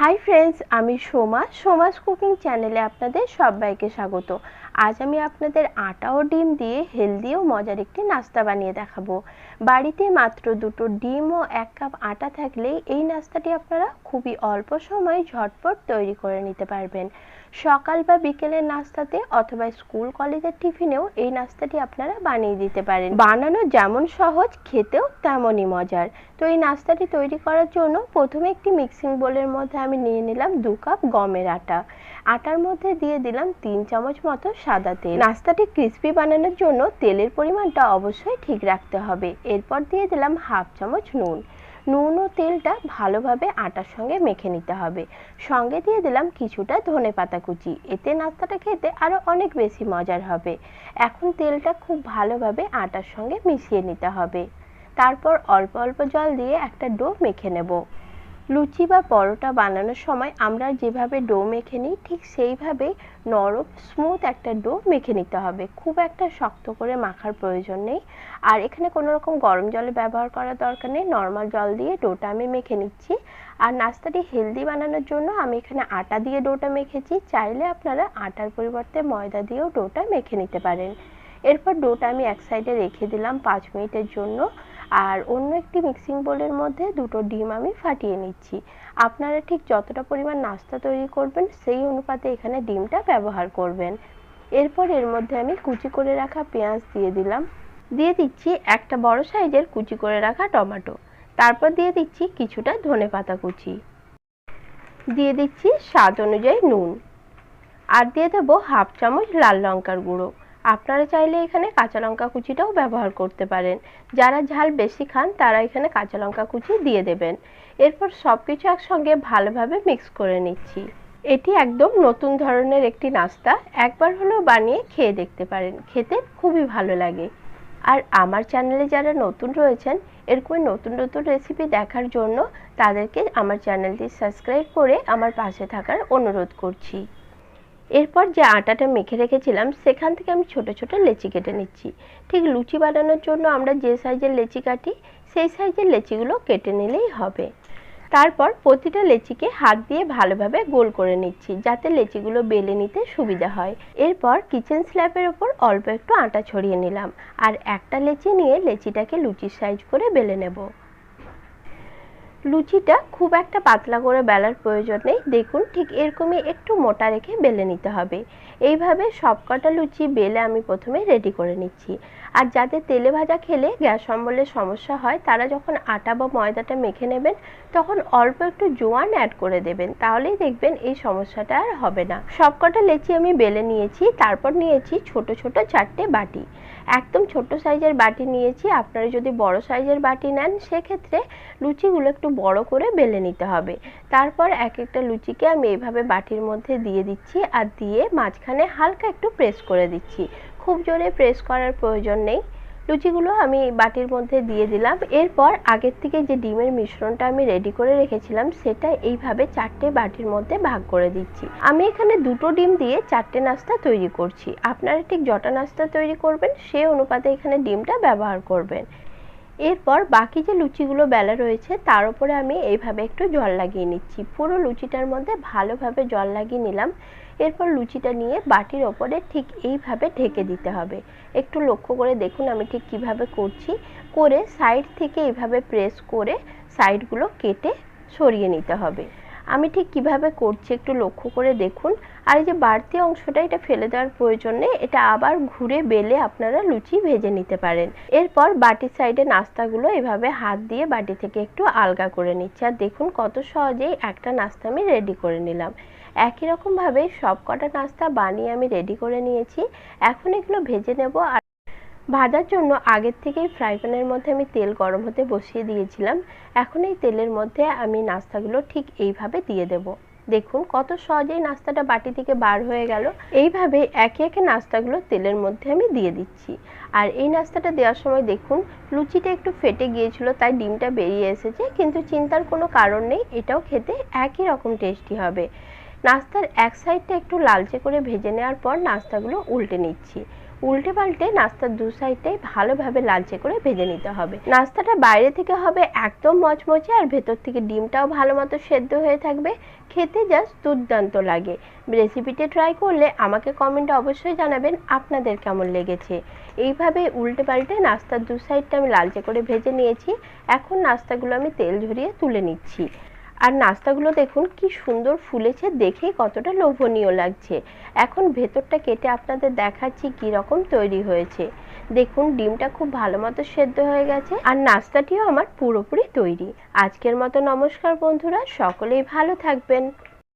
Hi friends আমি Soma Soma's cooking চ্যানেলে আপনাদের সবাইকে স্বাগত। আজ আমি আপনাদের আটা ও ডিম দিয়ে হেলদি ও মজার একটি নাস্তা বানিয়ে দেখাবো। বাড়িতে মাত্র দুটো ডিম ও এক কাপ আটা থাকলেই এই নাস্তাটি আপনারা খুবই অল্প সময়ে ঝটপট তৈরি করে নিতে পারবেন। সকাল বা বিকেলের নাস্তাতে অথবা স্কুল, কলেজের টিফিনেও এই নাস্তাটি আপনারা বানিয়ে দিতে পারেন। বানানো যেমন সহজ, খেতেও তেমনই মজার। তো এই নাস্তাটি তৈরি করার জন্য প্রথমে একটি মিক্সিং বোলের মধ্যে আমি নিয়ে নিলাম দু কাপ গমের আটা। আটার মধ্যে দিয়ে দিলাম তিন চামচ মতো সাদা তেল। নাস্তাটি ক্রিস্পি বানানোর জন্য তেলের পরিমাণটা অবশ্যই ঠিক রাখতে হবে। এরপর দিয়ে দিলাম হাফ চামচ নুন। নুন ও তেলটা ভালোভাবে আটার সঙ্গে মেখে নিতে হবে। সঙ্গে দিয়ে দিলাম কিছুটা ধনে পাতা কুচি। এতে নাস্তাটা খেতে আরও অনেক বেশি মজার হবে। এখন তেলটা খুব ভালোভাবে আটার সঙ্গে মিশিয়ে নিতে হবে। তারপর অল্প অল্প জল দিয়ে একটা ডো মেখে নেব। লুচি বা পরোটা বানানোর সময় আমরা যেভাবে ডো মেখে নিই, ঠিক সেইভাবেই নরম স্মুথ একটা ডো মেখে নিতে হবে। খুব একটা শক্ত করে মাখার প্রয়োজন নেই। আর এখানে কোনো রকম গরম জলে ব্যবহার করার দরকার নেই। নর্মাল জল দিয়ে ডোটা আমি মেখে নিচ্ছি। আর নাস্তাটি হেলদি বানানোর জন্য আমি এখানে আটা দিয়ে ডোটা মেখেছি। চাইলে আপনারা আটার পরিবর্তে ময়দা দিয়েও ডোটা মেখে নিতে পারেন। এরপর ডোটা আমি এক সাইডে রেখে দিলাম পাঁচ মিনিটের জন্য। আর অন্য একটি মিক্সিং বোলের মধ্যে দুটো ডিম আমি ফাটিয়ে নিচ্ছি। আপনারা ঠিক যতটা পরিমাণ নাস্তা তৈরি করবেন, সেই অনুপাতে এখানে ডিমটা ব্যবহার করবেন। এরপর এর মধ্যে আমি কুচি করে রাখা পেঁয়াজ দিয়ে দিলাম। দিয়ে দিচ্ছি একটা বড় সাইজের কুচি করে রাখা টমেটো। তারপর দিয়ে দিচ্ছি কিছুটা ধনে পাতা কুচি। দিয়ে দিচ্ছি স্বাদ অনুযায়ী নুন। আর দিয়ে দেবো হাফ চামচ লাল লঙ্কার গুঁড়ো। আপনারা চাইলে এখানে কাঁচা লঙ্কা কুচিটাও ব্যবহার করতে পারেন। যারা ঝাল বেশি খান, তারা এখানে কাঁচা লঙ্কা কুচি দিয়ে দেবেন। এরপর সব কিছু একসঙ্গে ভালোভাবে মিক্স করে নিচ্ছি। এটি একদম নতুন ধরনের একটি নাস্তা। একবার হলেও বানিয়ে খেয়ে দেখতে পারেন। খেতে খুবই ভালো লাগে। আর আমার চ্যানেলে যারা নতুন রয়েছেন, এরকম নতুন নতুন রেসিপি দেখার জন্য তাদেরকে আমার চ্যানেলটি সাবস্ক্রাইব করে আমার পাশে থাকার অনুরোধ করছি। এরপর যে আটাটা মেখে রেখেছিলাম, সেখান থেকে আমি ছোট ছোট লেচি কেটে নিচ্ছি। ঠিক লুচি বানানোর জন্য আমরা যে সাইজের লেচি কাটি, সেই সাইজের লেচিগুলো কেটে নিলেই হবে। তারপর প্রতিটা লেচিকে হাত দিয়ে ভালোভাবে গোল করে নিচ্ছি, যাতে লেচিগুলো বেলে নিতে সুবিধা হয়। এরপর কিচেন স্ল্যাবের ওপর অল্প একটু আটা ছড়িয়ে নিলাম, আর একটা লেচি নিয়ে লেচিটাকে লুচির সাইজ করে বেলে নেব। লুচিটা খুব একটা পাতলা করে বেলার প্রয়োজন নেই। দেখুন, ঠিক এরকমই একটু মোটা রেখে বেলে নিতে হবে। এইভাবে সবকটা লুচি বেলে আমি প্রথমে রেডি করে নিচ্ছি। আর যাদের তেলে ভাজা খেলে গ্যাস অম্বলের সমস্যা হয়, তারা যখন আটা বা ময়দাটা মেখে নেবেন, তখন অল্প একটু জোয়ান অ্যাড করে দেবেন। তাহলেই দেখবেন এই সমস্যাটা আর হবে না। সবকটা লেচি আমি বেলে নিয়েছি, তারপর নিয়েছি ছোট ছোট চারটে বাটি। একদম ছোট সাইজের বাটি নিয়েছি। আপনারা যদি বড় সাইজের বাটি নেন, সেক্ষেত্রে লুচিগুলো একটু বড় করে বেলে নিতে হবে। তারপর এক একটা লুচিকে আমি এইভাবে বাটির মধ্যে দিয়ে দিচ্ছি আর দিয়ে মাঝখানে হালকা একটু প্রেস করে দিচ্ছি। খুব জোরে প্রেস করার প্রয়োজন নেই। লুচিগুলো আমি বাটির মধ্যে দিয়ে দিলাম। এরপর আগের থেকে যে ডিমের মিশ্রণটা আমি রেডি করে রেখেছিলাম, সেটা এইভাবে চারটে বাটির মধ্যে ভাগ করে দিচ্ছি। আমি এখানে দুটো ডিম দিয়ে চারটে নাস্তা তৈরি করছি। আপনারা ঠিক জটা নাস্তা তৈরি করবেন সেই অনুপাতে এখানে ডিমটা ব্যবহার করবেন। এরপর বাকি যে লুচিগুলো বেলা রয়েছে, তার উপরে আমি এইভাবে একটু জল লাগিয়ে নিচ্ছি। পুরো লুচিটার মধ্যে ভালোভাবে জল লাগিয়ে নিলাম। এরপর লুচিটা নিয়ে বাটির ওপরে ঠিক এইভাবে ঢেকে দিতে হবে। একটু লক্ষ্য করে দেখুন আমি ঠিক কীভাবে করছি। করে সাইড থেকে এইভাবে প্রেস করে সাইডগুলো কেটে সরিয়ে নিতে হবে। আমি ঠিক কীভাবে করছি একটু লক্ষ্য করে দেখুন। আর এই যে বাড়তি অংশটা, এটা ফেলে দেওয়ার প্রয়োজন নেই। এটা আবার ঘুরে বেলে আপনারা লুচি ভেজে নিতে পারেন। এরপর বাটির সাইডে নাস্তাগুলো এভাবে হাত দিয়ে বাটি থেকে একটু আলগা করে নিচ্ছি। আর দেখুন কত সহজেই একটা নাস্তা আমি রেডি করে নিলাম। একই রকমভাবে সব কটা নাস্তা বানিয়ে আমি রেডি করে নিয়েছি। এখন এগুলো ভেজে নেব আর ভাজার জন্য আগের থেকেই ফ্রাই প্যানের মধ্যে আমি তেল গরম হতে বসিয়ে দিয়েছিলাম। এখন এই তেলের মধ্যে আমি নাস্তাগুলো ঠিক এইভাবে দিয়ে দেব। দেখুন কত সহজেই নাস্তাটা বাটি থেকে বার হয়ে গেল। এইভাবে একে একে নাস্তাগুলো তেলের মধ্যে আমি দিয়ে দিচ্ছি। আর এই নাস্তাটা দেওয়ার সময় দেখুন লুচিটা একটু ফেটে গিয়েছিল, তাই ডিমটা বেরিয়ে এসেছে। কিন্তু চিন্তার কোনো কারণ নেই, এটাও খেতে একই রকম টেস্টি হবে। নাস্তার এক সাইডটা একটু লালচে করে ভেজে নেওয়ার পর নাস্তাগুলো উল্টে নিচ্ছি। উল্টে পাল্টে নাস্তার দু সাইডটাই ভালোভাবে লালচে করে ভেজে নিতে হবে। নাস্তাটা বাইরে থেকে হবে একদম মচমচে আর ভেতর থেকে ডিমটাও ভালো মতো সেদ্ধ হয়ে থাকবে। খেতে জাস্ট দুর্দান্ত লাগে। রেসিপিটি ট্রাই করলে আমাকে কমেন্টে অবশ্যই জানাবেন আপনাদের কেমন লেগেছে। এইভাবে উল্টে পাল্টে নাস্তার দু সাইডটা আমি লালচে করে ভেজে নিয়েছি। এখন নাস্তাগুলো আমি তেল ঝরিয়ে তুলে নিচ্ছি। আর নাস্তাগুলো দেখুন, কি সুন্দর ফুলেছে, দেখে কতটা লোভনীয় লাগছে। এখন ভেতরটা কেটে আপনাদের দেখাচ্ছি কি রকম তৈরি হয়েছে। দেখুন, ডিমটা খুব ভালো মতো সেদ্ধ হয়ে গেছে আর নাস্তাটিও আমার পুরোপুরি তৈরি। আজকের মতো নমস্কার বন্ধুরা, সকলেই ভালো থাকবেন।